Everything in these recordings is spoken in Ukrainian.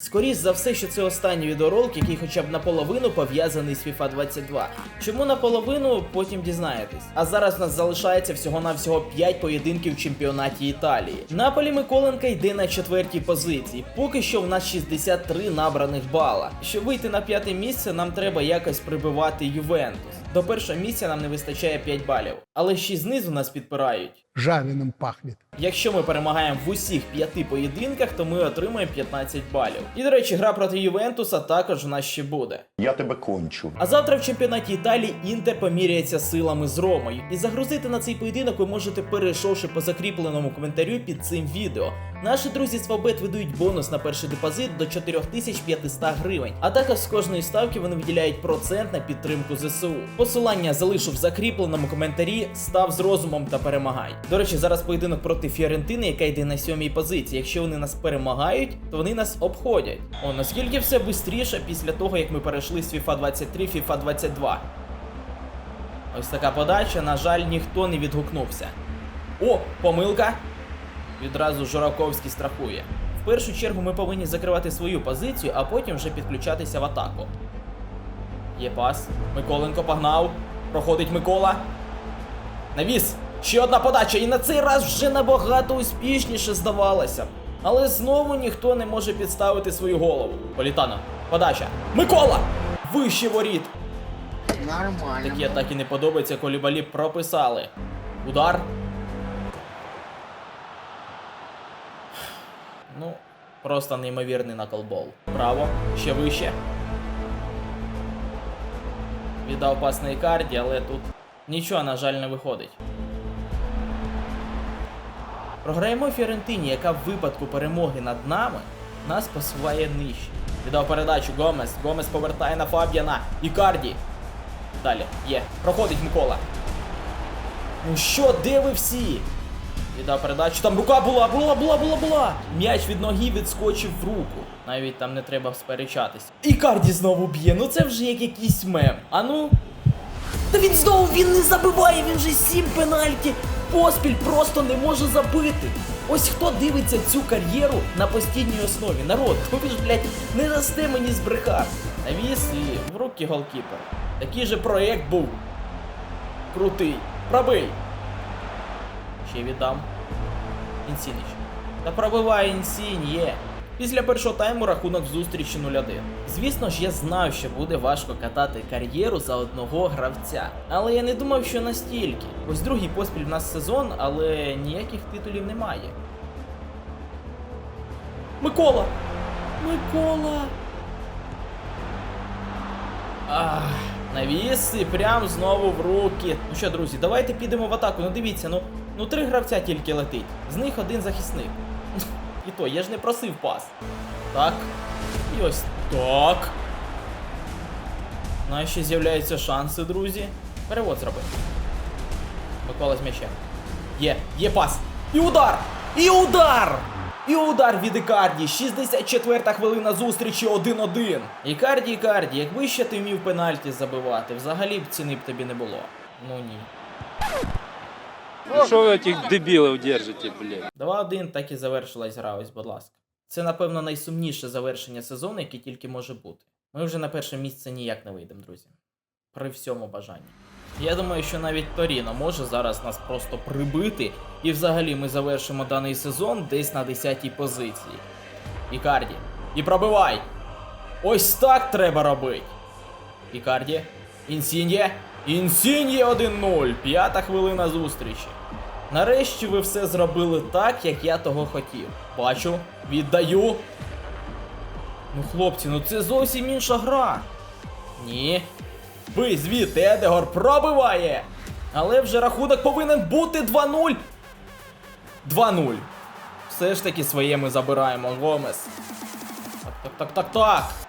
Скоріше за все, що це останній відеоролик, який хоча б наполовину пов'язаний з FIFA 22. Чому наполовину, потім дізнаєтесь. А зараз у нас залишається всього-навсього 5 поєдинків в чемпіонаті Італії. Наполі Миколенка йде на четвертій позиції. Поки що в нас 63 набраних бала. Щоб вийти на п'яте місце, нам треба якось прибивати Ювентус. До першого місця нам не вистачає 5 балів. Але ще знизу нас підпирають. Жареным пахнет. Якщо ми перемагаємо в усіх п'яти поєдинках, то ми отримаємо 15 балів. І до речі, гра проти Ювентуса також у нас ще буде. Я тебе кончу. А завтра в чемпіонаті Італії Інтер поміряється силами з Ромою. І загрузити на цей поєдинок ви можете, перейшовши по закріпленому коментарю під цим відео. Наші друзі з Фабет видають бонус на перший депозит до 4500 гривень. А також з кожної ставки вони виділяють процент на підтримку ЗСУ. Посилання залишу в закріпленому коментарі. Став з розумом та перемагай. До речі, зараз поєдинок проти Фіорентини, яка йде на сьомій позиції. Якщо вони нас перемагають, то вони нас обходять. О, наскільки все швидше після того, як ми перейшли з FIFA 23 в FIFA 22. Ось така подача, на жаль, ніхто не відгукнувся. О, помилка. Відразу Жураковський страхує. В першу чергу ми повинні закривати свою позицію, а потім вже підключатися в атаку. Є пас. Миколенко погнав. Проходить Микола. Навіс. Ще одна подача, і на цей раз вже набагато успішніше здавалося. Але знову ніхто не може підставити свою голову. Політано. Подача. Микола! Вище воріт. Нормально. Такі атаки не подобаються, колібалі прописали. Удар. Ну, просто неймовірний наколбол. Право, ще вище. Віддав пас на Ікарді, але тут нічого, на жаль, не виходить. Програємо Фіорентині, яка в випадку перемоги над нами нас посуває нижче. Віддав передачу Гомес. Гомес повертає на Фабіана. Ікарді. Далі, є. Проходить Микола. Ну що, де ви всі? Віддав передачу. Там рука була, була, була, була, була. М'яч від ноги відскочив в руку. Навіть там не треба сперечатись. І Карді знову б'є. Ну це вже як якийсь мем. А ну. Та він знову він не забиває, він же сім пенальті. Поспіль просто не може забити. Ось хто дивиться цю кар'єру на постійній основі. Народ, ви ж, блядь, не дасте мені збрехати. Навіс і в руки голкіпер. Такий же проєкт був. Крутий. Пробий. Ще віддам. Інсініч. Та пробиває Інсіньє. Після першого тайму рахунок зустрічі 0-1. Звісно ж, я знав, що буде важко катати кар'єру за одного гравця. Але я не думав, що настільки. Ось другий поспіль в нас сезон, але ніяких титулів немає. Микола! Микола! Ах, навіс і прям знову в руки. Ну що, друзі, давайте підемо в атаку. Ну дивіться, ну, ну три гравця тільки летить. З них один захисник. І то, я ж не просив пас. Так. І ось так. Наші з'являються шанси, друзі. Перевод зроби. Микола з м'ячем. Є, є пас. І удар! І удар! І удар від Ікарді. 64-та хвилина зустрічі 1-1. Ікарді, Ікарді, якби ще ти вмів пенальті забивати, взагалі б ціни б тобі не було. Ну ні. Що ви этих дебілів держите, блядь? 2-1 так і завершилась гра, ось, будь ласка. Це, напевно, найсумніше завершення сезону, яке тільки може бути. Ми вже на перше місце ніяк не вийдемо, друзі. При всьому бажанні. Я думаю, що навіть Торіно може зараз нас просто прибити, і взагалі ми завершимо даний сезон десь на 10-й позиції. Ікарді. І пробивай! Ось так треба робити. Ікарді. Інсіньє. Інсіньє 1-0. П'ята хвилина зустрічі. Нарешті ви все зробили так, як я того хотів. Бачу, віддаю. Ну, хлопці, ну це зовсім інша гра. Ні. Ви звідти, Едегор пробиває. Але вже рахунок повинен бути 2-0. 2-0. Все ж таки своє ми забираємо, Гомес. Так, так, так, так, так.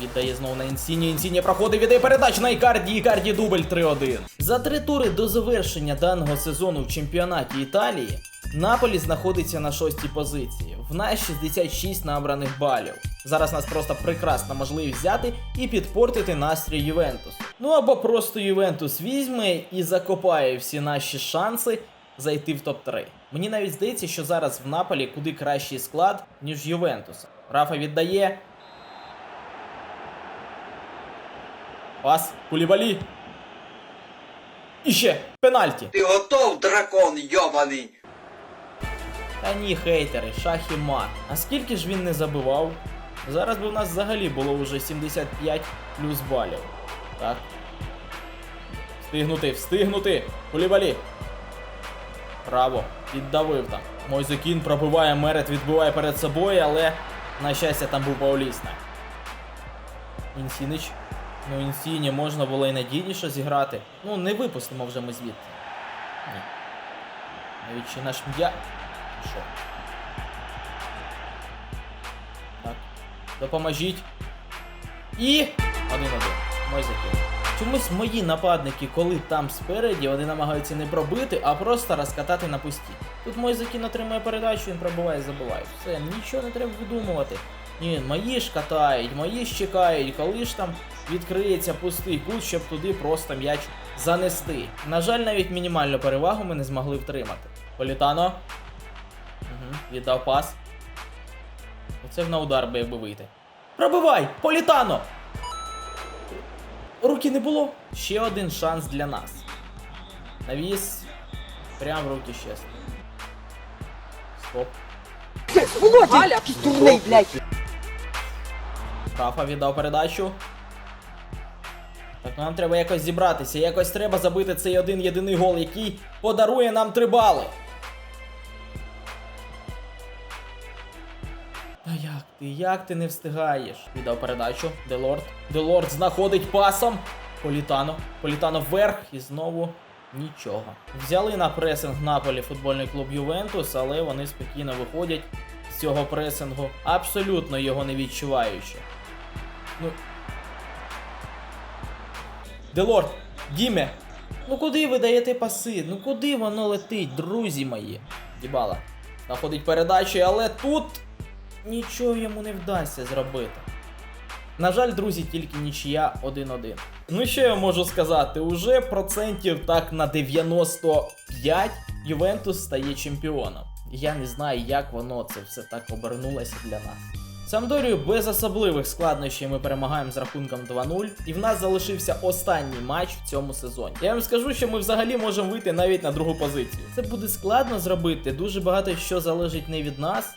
Віддає знову на Інсіні. Інсіні проходить, віддає передачу на Ікарді. Ікарді дубль 3-1. За три тури до завершення даного сезону в чемпіонаті Італії Наполі знаходиться на шостій позиції. В нас 66 набраних балів. Зараз нас просто прекрасна можливість взяти і підпортити настрій Ювентус. Ну або просто Ювентус візьме і закопає всі наші шанси зайти в топ-3. Мені навіть здається, що зараз в Наполі куди кращий склад, ніж Ювентуса. Рафа віддає. Пас. Кулібалі. І ще пенальті. Ти готов, дракон йобаний? Та ні, хейтери, шах і мат. А скільки ж він не забивав? Зараз би у нас взагалі було вже 75 плюс балів. Так. Встигнути, встигнути! Кулібалі. Браво, піддавив там. Мойзекін пробиває мерет, відбиває перед собою, але, на щастя, там був Паулісна. Інсінич. Ну, Інсіні можна було і надійніше зіграти. Ну, не випустимо вже ми звідти. Ні. Навіть чи наш м'я. Що? Так. Допоможіть. І. Один-один. Мой. Чомусь мої нападники, коли там спереді, вони намагаються не пробити, а просто розкатати на пусті. Тут мой закін отримує передачу, він пробиває, забиває. Все, нічого не треба видумувати. Ні, мої ж катають, мої ж чекають, коли ж там відкриється пустий кут, щоб туди просто м'яч занести. На жаль, навіть мінімальну перевагу ми не змогли втримати. Політано. Угу, віддав пас. Оце в на удар би якби вийти. Пробивай! Політано! Руки не було. Ще один шанс для нас. Навіс. Прям в руки щезли. Стоп. Галя, дурний, блядь. Рафа віддав передачу. Так, ну нам треба якось зібратися. Якось треба забити цей один єдиний гол, який подарує нам три бали. Та як ти, як ти не встигаєш? Віддав передачу. Делорд. Делорд знаходить пасом. Політано. Політано вверх і знову нічого. Взяли на пресинг Наполі футбольний клуб Ювентус, але вони спокійно виходять з цього пресингу, абсолютно його не відчуваючи. Ну. Делорд, Діме, ну куди ви даєте паси? Ну куди воно летить, друзі мої? Дібала. Знаходить передачі, але тут нічого йому не вдасться зробити. На жаль, друзі, тільки нічия 1-1. Ну що я можу сказати? Уже процентів так на 95 Ювентус стає чемпіоном. Я не знаю, як воно це все так обернулося для нас. Самдорію без особливих складнощів ми перемагаємо з рахунком 2-0, і в нас залишився останній матч в цьому сезоні. Я вам скажу, що ми взагалі можемо вийти навіть на другу позицію. Це буде складно зробити, дуже багато що залежить не від нас.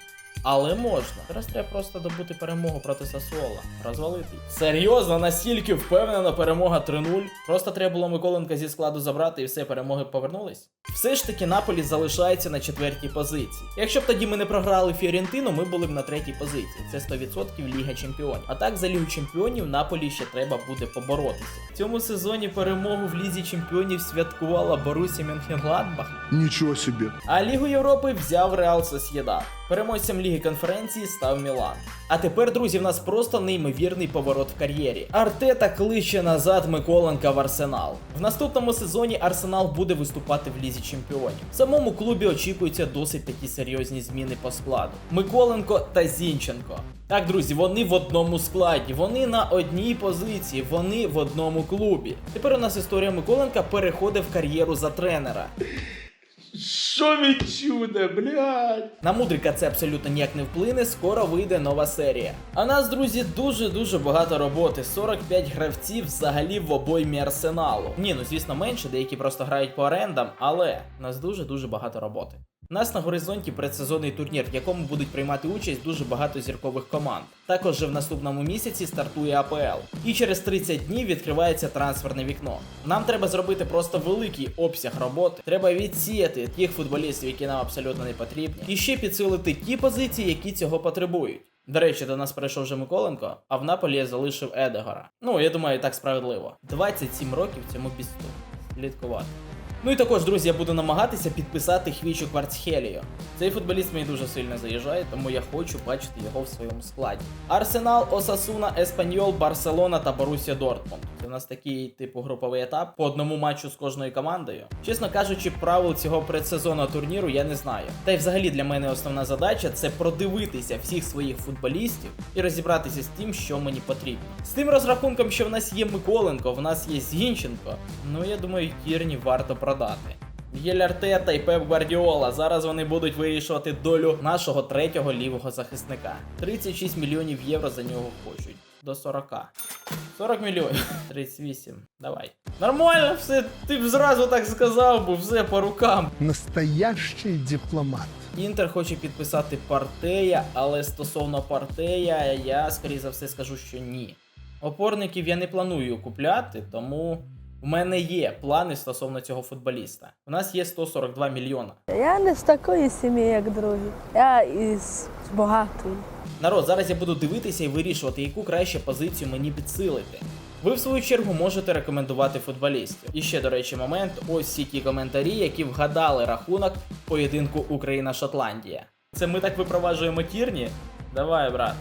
Але можна. Зараз треба просто добути перемогу проти Сасуола. Розвалити. Серйозно, настільки впевнена перемога 3-0. Просто треба було Миколенка зі складу забрати і все, перемоги повернулись. Все ж таки Наполі залишається на четвертій позиції. Якщо б тоді ми не програли Фіорентину, ми були б на третій позиції. Це 100% Ліга Чемпіонів. А так за Лігу Чемпіонів Наполі ще треба буде поборотися. В цьому сезоні перемогу в Лізі Чемпіонів святкувала Борусі Мюнхенгладбах. Ничего себе. А Лігу Європи взяв Реал Сосєдад. Переможцем Ліги конференції став Мілан. А тепер, друзі, в нас просто неймовірний поворот в кар'єрі. Артета кличе назад Миколенка в Арсенал. В наступному сезоні Арсенал буде виступати в Лізі Чемпіонів. В самому клубі очікуються досить такі серйозні зміни по складу. Миколенко та Зінченко. Так, друзі, вони в одному складі, вони на одній позиції, вони в одному клубі. Тепер у нас історія Миколенка переходить в кар'єру за тренера. Что відчуде, блядь. На Мудрика це абсолютно ніяк не вплине, скоро вийде нова серія. А нас, друзі, дуже-дуже багато роботи. 45 гравців взагалі в обоймі арсеналу. Ні, ну звісно, менше, деякі просто грають по орендам, але нас дуже-дуже багато роботи. У нас на горизонті предсезонний турнір, в якому будуть приймати участь дуже багато зіркових команд. Також же в наступному місяці стартує АПЛ. І через 30 днів відкривається трансферне вікно. Нам треба зробити просто великий обсяг роботи. Треба відсіяти тих футболістів, які нам абсолютно не потрібні, і ще підсилити ті позиції, які цього потребують. До речі, до нас прийшов вже Миколенко, а в Наполі я залишив Едегора. Ну, я думаю, так справедливо. 27 років цьому пісту. Слідкувати. Ну і також, друзі, я буду намагатися підписати Хвічу Кварцхеліо. Цей футболіст мені дуже сильно заїжджає, тому я хочу бачити його в своєму складі. Арсенал, Осасуна, Еспаньол, Барселона та Борусія Дортмунд. Це у нас такий типу груповий етап по одному матчу з кожною командою. Чесно кажучи, правил цього предсезонного турніру я не знаю. Та й взагалі для мене основна задача це продивитися всіх своїх футболістів і розібратися з тим, що мені потрібно. З тим розрахунком, що в нас є Миколенко, в нас є Зінченко. Ну я думаю, Кірні варто продати. Мігель Артета і Пеп Гвардіола. Зараз вони будуть вирішувати долю нашого третього лівого захисника. 36 мільйонів євро за нього хочуть. До 40. 40 мільйонів. 38. Давай. Нормально, все. Ти б зразу так сказав, бо все по рукам. Настоящий дипломат. Інтер хоче підписати партея, але стосовно партея, я скоріше за все скажу, що ні. Опорників я не планую купляти, тому в мене є плани стосовно цього футболіста. У нас є 142 мільйона. Я не з такої сім'ї, як другі. Я із багатої. Народ, зараз я буду дивитися і вирішувати, яку краще позицію мені підсилити. Ви, в свою чергу, можете рекомендувати футболістів. І ще, до речі, момент: ось всі ті коментарі, які вгадали рахунок поєдинку Україна-Шотландія. Це ми так випроваджуємо Тірні? Давай, брат.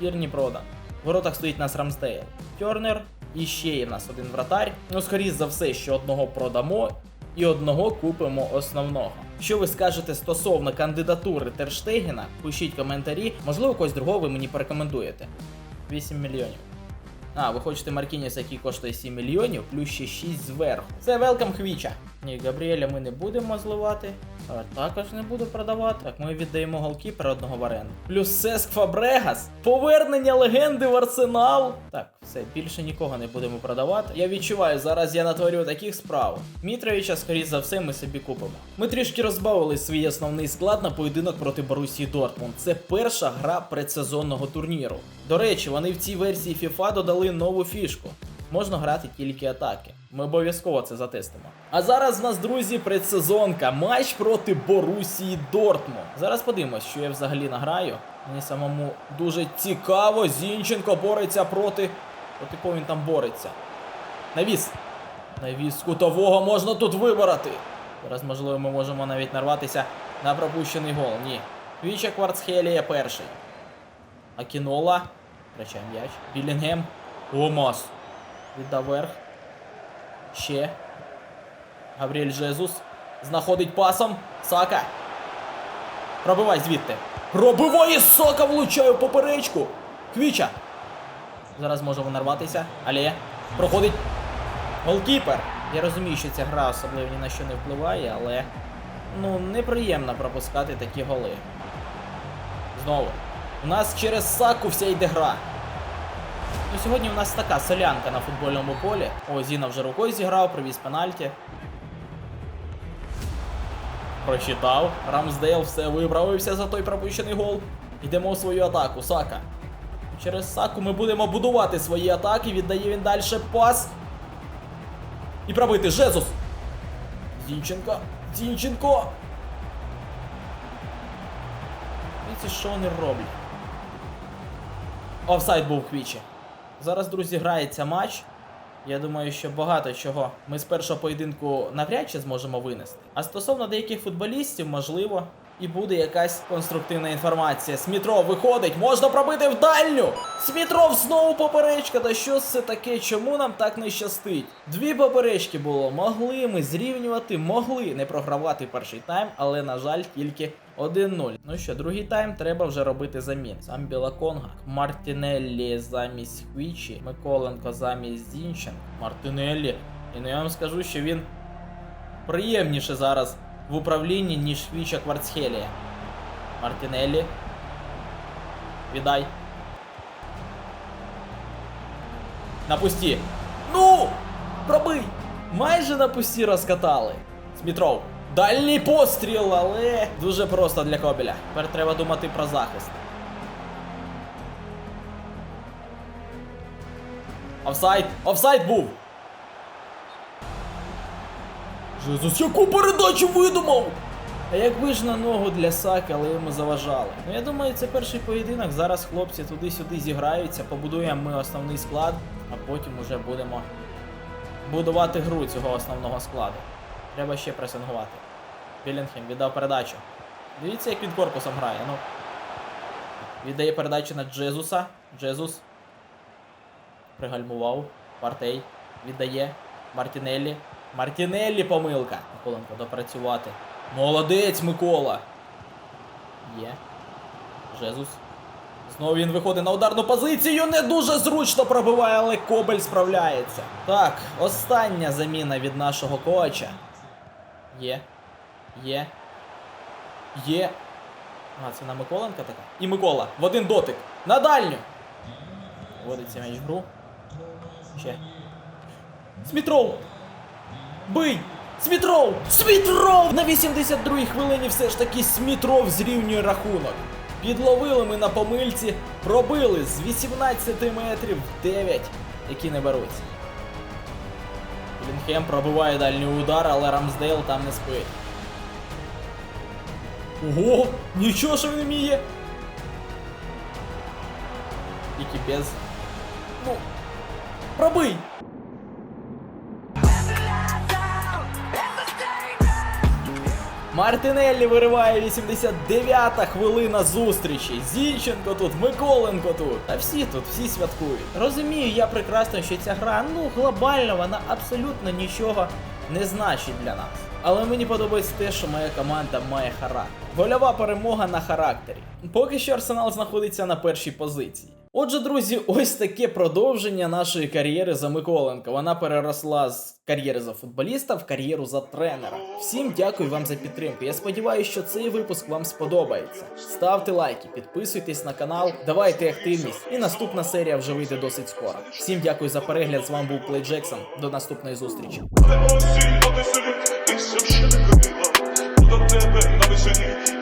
Тірні продан. В воротах стоїть нас Рамстейл. Тернер, і ще є в нас один вратарь. Ну, скоріш за все, що одного продамо і одного купимо основного. Що ви скажете стосовно кандидатури Терштегена? Пишіть коментарі, можливо, когось другого ви мені порекомендуєте. 8 мільйонів. А, ви хочете Маркініс, який коштує 7 мільйонів, плюс ще 6 зверху. Це велкам Хвіча. Ні, Габріеля ми не будемо зливати. Також не буду продавати. Так, ми віддаємо голкіпера одного в. Плюс Сеск Фабрегас. Повернення легенди в арсенал. Так, все, більше нікого не будемо продавати. Я відчуваю, зараз я натворю таких справ. Мітровича, скоріш за все, ми собі купимо. Ми трішки розбавили свій основний склад на поєдинок проти Борусії Дортмунд. Це перша гра предсезонного турніру. До речі, вони в цій версії FIFA додали нову фішку. Можна грати тільки атаки. Ми обов'язково це затестимо. А зараз в нас, друзі, предсезонка. Матч проти Борусії Дортмунд. Зараз подивимось, що я взагалі награю. Мені самому дуже цікаво. Зінченко бореться проти. Проти кого він там бореться? Навіс. Навіс кутового можна тут вибороти. Зараз, можливо, ми можемо навіть нарватися на пропущений гол. Ні. Віча Кварцхелія перший. Акінола. Втрачає м'яч. Білінгем. Омас. Віддав верх. Ще. Габріель Жезус. Знаходить пасом. Сака. Пробивай звідти. Пробиває Сака, влучає поперечку. Квіча. Зараз можемо нарватися. Але проходить голкіпер. Я розумію, що ця гра особливо ні на що не впливає, але ну неприємно пропускати такі голи. Знову. У нас через Саку вся йде гра. Ну, сьогодні у нас така солянка на футбольному полі. О, Зіна вже рукою зіграв, привіз пенальті. Прочитав. Рамсдейл все виправився за той пропущений гол. Йдемо у свою атаку. Сака. Через Саку ми будемо будувати свої атаки. Віддає він далі пас. І пробити. Жезус. Зінченко. Зінченко. Дивіться, що вони роблять. Офсайд був квічі. Зараз, друзі, грається матч. Я думаю, що багато чого ми з першого поєдинку навряд чи зможемо винести. А стосовно деяких футболістів, можливо, і буде якась конструктивна інформація. Смітров виходить, можна пробити в дальню! Смітров знову поперечка. Та що це таке? Чому нам так не щастить? Дві поперечки було. Могли ми зрівнювати, могли не програвати перший тайм, але, на жаль, тільки 1-0. Ну що, другий тайм треба вже робити замін. Сам Білаконга, Мартінеллі замість Хвічі, Миколенко замість Зінченка, Мартинеллі. І ну я вам скажу, що він приємніше зараз в управлінні, ніж Хвіча Кварцхелія. Мартінеллі. Віддай. На пусті. Ну! Пробий! Майже на пусті розкатали. Смітров. Дальній постріл, але дуже просто для Кобеля. Тепер треба думати про захист. Офсайд! Офсайд був! Жезус, яку передачу видумав! А якби ж на ногу для Саки, але йому заважали. Ну я думаю, це перший поєдинок. Зараз хлопці туди-сюди зіграються, побудуємо ми основний склад, а потім уже будемо будувати гру цього основного складу. Треба ще пресингувати. Білінгем віддав передачу. Дивіться, як він корпусом грає. Ну. Віддає передачу на Джезуса. Джезус. Пригальмував. Партей. Віддає. Мартінеллі. Мартінеллі помилка. Миколенко допрацювати. Молодець, Микола. Є. Жезус. Знову він виходить на ударну позицію. Не дуже зручно пробиває, але Кобель справляється. Так, остання заміна від нашого коача. Є. Є. Є. А, це на Миколенка така. І Микола. В один дотик. На дальню. Вводиться м'яч в гру. Ще. Смітров! Бий! Смітров! Смітров! На 82-й хвилині все ж таки Смітров зрівнює рахунок. Підловили ми на помильці, пробили з 18 метрів 9, які не беруться. Лінхем пробиває дальній удар, але Рамсдейл там не спить. Ого! Нічого що він вміє! Тільки без. Ну. Пробий! Мартинеллі вириває 89-та хвилина зустрічі. Зінченко тут, Миколенко тут. Та всі тут, всі святкують. Розумію я прекрасно, що ця гра, ну, глобально, вона абсолютно нічого не значить для нас. Але мені подобається те, що моя команда має характер. Гольова перемога на характері. Поки що Арсенал знаходиться на першій позиції. Отже, друзі, ось таке продовження нашої кар'єри за Миколенка. Вона переросла з кар'єри за футболіста в кар'єру за тренера. Всім дякую вам за підтримку. Я сподіваюся, що цей випуск вам сподобається. Ставте лайки, підписуйтесь на канал, давайте активність. І наступна серія вже вийде досить скоро. Всім дякую за перегляд. З вами був Плей Джексон. До наступної зустрічі. It's some shit